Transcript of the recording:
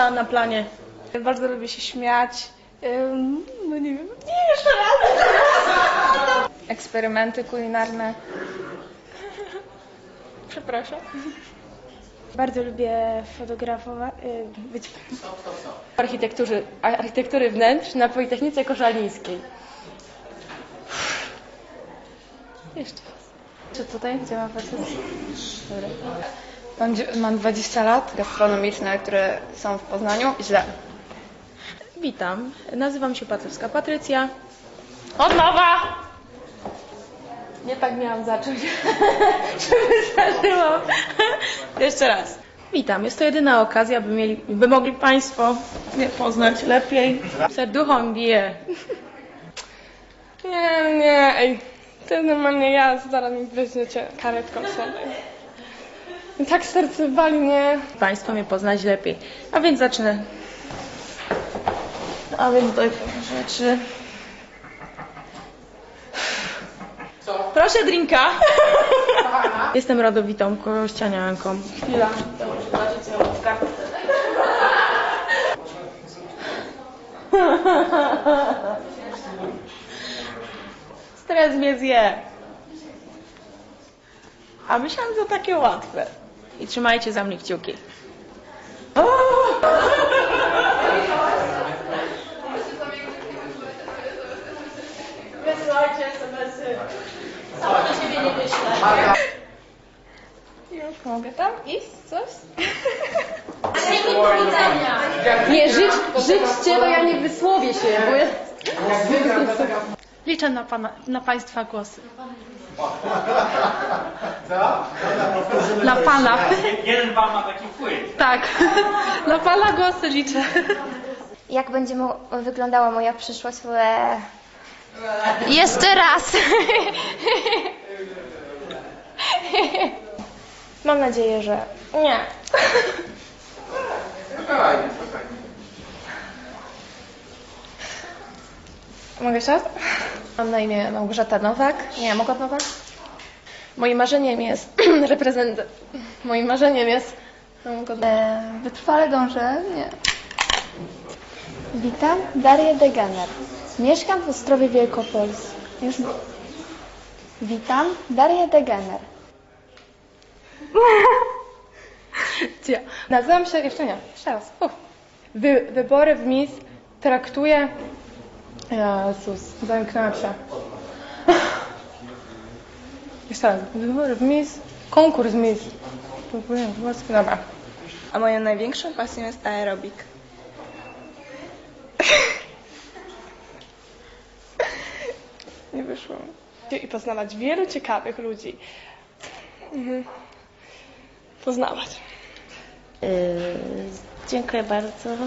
cisza na planie. Bardzo lubię się śmiać. Ym, No nie wiem. Nie, jeszcze raz. Eksperymenty kulinarne. Przepraszam. Bardzo lubię fotografować, być Architektury, architektury wnętrz na Politechnice Koszalińskiej. Jeszcze raz. Czy tutaj? Gdzie mam facet? Dobra. Mam, dzie- mam 20 lat. Gastronomiczne, które są w Poznaniu. Źle. Witam, nazywam się Pacewska Patrycja. Od nowa! Nie tak miałam zacząć, żeby zdarzyło. Jeszcze raz. Witam, jest to jedyna okazja, by, mieli, by mogli Państwo mnie poznać lepiej. Serducho mi bije. Nie, nie, ej. To jest normalnie ja, zaraz mi weźmiecie karetką sobie. Tak serce wali, nie? Państwo mnie poznać lepiej. A więc zacznę. A więc do rzeczy. Proszę drinka. Jestem rodowitą kościanianką. Chwila. To muszę zobaczyć swoją kartę. Stres mnie zje. A myślałam, że takie łatwe. I trzymajcie za mnie kciuki. Wysyłajcie SMS-y. Sama do siebie nie wyślę. Już mogę tam iść? Coś? powiedzenia. Nie, żyć, żyćcie, bo ja nie wysłowię się, bo ja... Liczę na, pana, na Państwa głosy. Na Pana. Jeden pan ma taki wpływ. Tak. Na Pana głosy liczę. Jak będzie mo- wyglądała moja przyszłość? Łe. Jeszcze raz! Mam nadzieję, że nie. Mogę jeszcze raz? Mam na imię Małgorzata Nowak. Nie, mogę od Nowak? Moim marzeniem jest reprezent... Moim marzeniem jest... No, E, wytrwale dążę? Nie. Witam, Daria Degener. Mieszkam w Ostrowie Wielkopolskim. Już... Witam, Daria Degener. Gdzie? Nazywam się... Jeszcze nie. Jeszcze raz. Uf. Wy, wybory w Miss traktuję... Jezus, zamknęłam się. Raz. Wybory w Miss... Konkurs Miss. Dobra. A moją największą pasją jest aerobik. Nie wyszło. I poznawać wielu ciekawych ludzi. Mhm. Poznawać. Dziękuję bardzo.